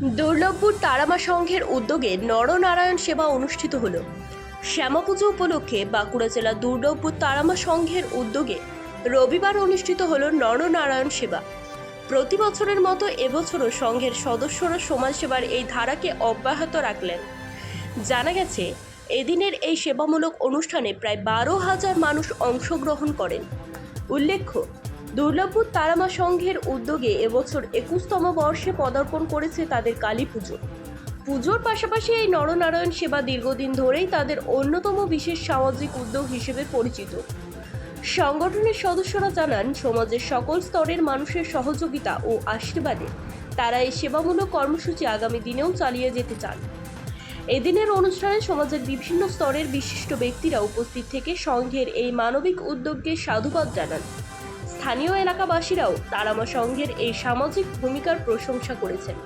দুর্লভপুর তারামা সংঘের উদ্যোগে নরনারায়ণ সেবা অনুষ্ঠিত হল। শ্যামাপুজো উপলক্ষে বাঁকুড়া জেলা দুর্লভপুর তারামা সংঘের উদ্যোগে রবিবার অনুষ্ঠিত হল নরনারায়ণ সেবা। প্রতি বছরের মতো এবছরও সংঘের সদস্যরা সমাজসেবার এই ধারাকে অব্যাহত রাখলেন। জানা গেছে, এদিনের এই সেবামূলক অনুষ্ঠানে প্রায় বারো হাজার মানুষ অংশগ্রহণ করেন। উল্লেখ্য দুর্লভপুর তারামা সংঘের উদ্যোগে এবছর একুশতম বর্ষে পদার্পণ করেছে তাদের কালী পুজো। পুজোর পাশাপাশি এই নরনারায়ণ সেবা দীর্ঘদিন ধরেই তাদের অন্যতম বিশেষ সামাজিক উদ্যোগ হিসেবে পরিচিত। সংগঠনের সদস্যরা জানান, সমাজের সকল স্তরের মানুষের সহযোগিতা ও আশীর্বাদে তারা এই সেবামূলক কর্মসূচি আগামী দিনেও চালিয়ে যেতে চান। এদিনের অনুষ্ঠানে সমাজের বিভিন্ন স্তরের বিশিষ্ট ব্যক্তিরা উপস্থিত থেকে সংঘের এই মানবিক উদ্যোগকে সাধুবাদ জানান। স্থানীয় এলাকাবাসীরাও তারামা সংঘের এই সামাজিক ভূমিকার প্রশংসা করেছেন।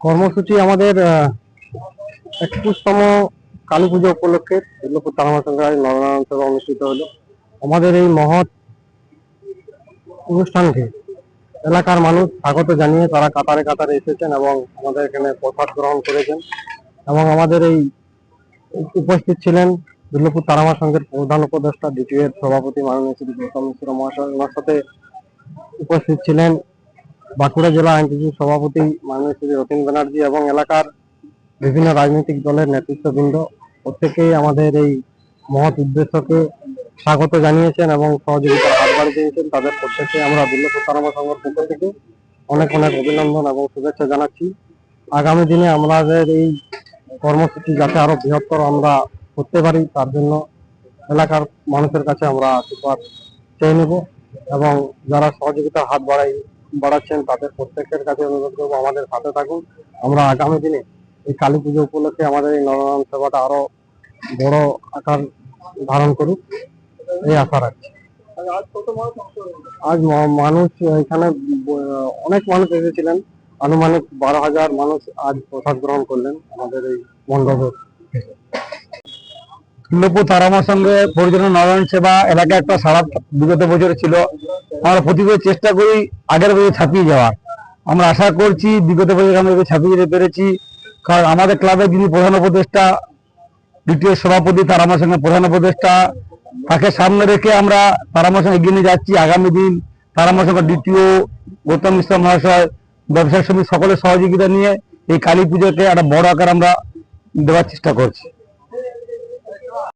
কর্মসূচি আমাদের একুশতম কালী পুজো উপলক্ষে দুর্গাপুর তারামা সংঘের নরনারায়ণ সেবা অনুষ্ঠিত হলো। আমাদের এই মহৎ অনুষ্ঠানকে এলাকার মানুষ স্বাগত জানিয়ে তারা কাতারে কাতারে এসেছেন এবং আমাদের এখানে প্রসাদ গ্রহণ করেছেন এবং আমাদের এই উপস্থিত ছিলেন দুর্গাপুর তারামা সংঘের প্রধান উপদেষ্টা দ্বিতীয় সভাপতি মাননীয় শ্রী গৌতম মিশ্র মহাশয়। ওনার সাথে উপস্থিত ছিলেন বাঁকুড়া জেলা আইনজীবী সভাপতি মাননীয় শ্রী রতিন ব্যানার্জি এবং এলাকার বিভিন্ন রাজনৈতিক দলের নেতৃত্ববৃন্দ। প্রত্যেকেই আমাদের এই মহৎ উদ্দেশ্যকে স্বাগত জানিয়েছেন এবং সহযোগিতার হাত বাড়িয়ে দিয়েছেন। তাদের প্রত্যেককে আমরা দিল্লপুর তারামা সংঘের পক্ষ থেকে অনেক অনেক অভিনন্দন এবং শুভেচ্ছা জানাচ্ছি। আগামী দিনে আমাদের এই কর্মসূচি যাতে আরও বৃহত্তর আমরা করতে পারি, তার জন্য এলাকার মানুষের কাছে আমরা আশীর্বাদ চেয়ে নেব এবং যারা সহযোগিতার হাত বাড়াই, বাড়াচ্ছেন তাদের প্রত্যেকের কাছে অনুরোধ করব, আমাদের সাথে থাকুন। আমরা আগামী দিনে এই কালী পুজো উপলক্ষে আমাদের এই নরনারায়ণ সেবাটা আরও বড় আকার ধারণ করুক, এই আশা রাখছি। আজ মানুষ এখানে, অনেক মানুষ এসেছিলেন। আনুমানিক বারো হাজার মানুষ আজ প্রসাদ গ্রহণ করলেন আমাদের এই মণ্ডপে। দুর্লভপুর তারামার সঙ্গে পরিচালনা নারায়ণ সেবা এলাকায় একটা সারা বিগত বছর ছিল। আমরা প্রতি বছর চেষ্টা করি আগের বছর ছাপিয়ে যাওয়ার। আমরা আশা করছি বিগত বছর আমরা ছাপিয়ে যেতে পেরেছি। কারণ আমাদের ক্লাবের যিনি প্রধান উপদেষ্টা, দ্বিতীয় সভাপতি তারামার সঙ্গে প্রধান উপদেষ্টা, তাকে সামনে রেখে আমরা তারামার সঙ্গে এগিয়ে নিয়ে যাচ্ছি আগামী দিন। তারামার সঙ্গে দ্বিতীয় গৌতম মিশ্র মহাশয়, ব্যবসায়ী সমিতি সকলের সহযোগিতা নিয়ে এই কালী পুজোকে একটা বড় আকার আমরা দেওয়ার চেষ্টা করছি।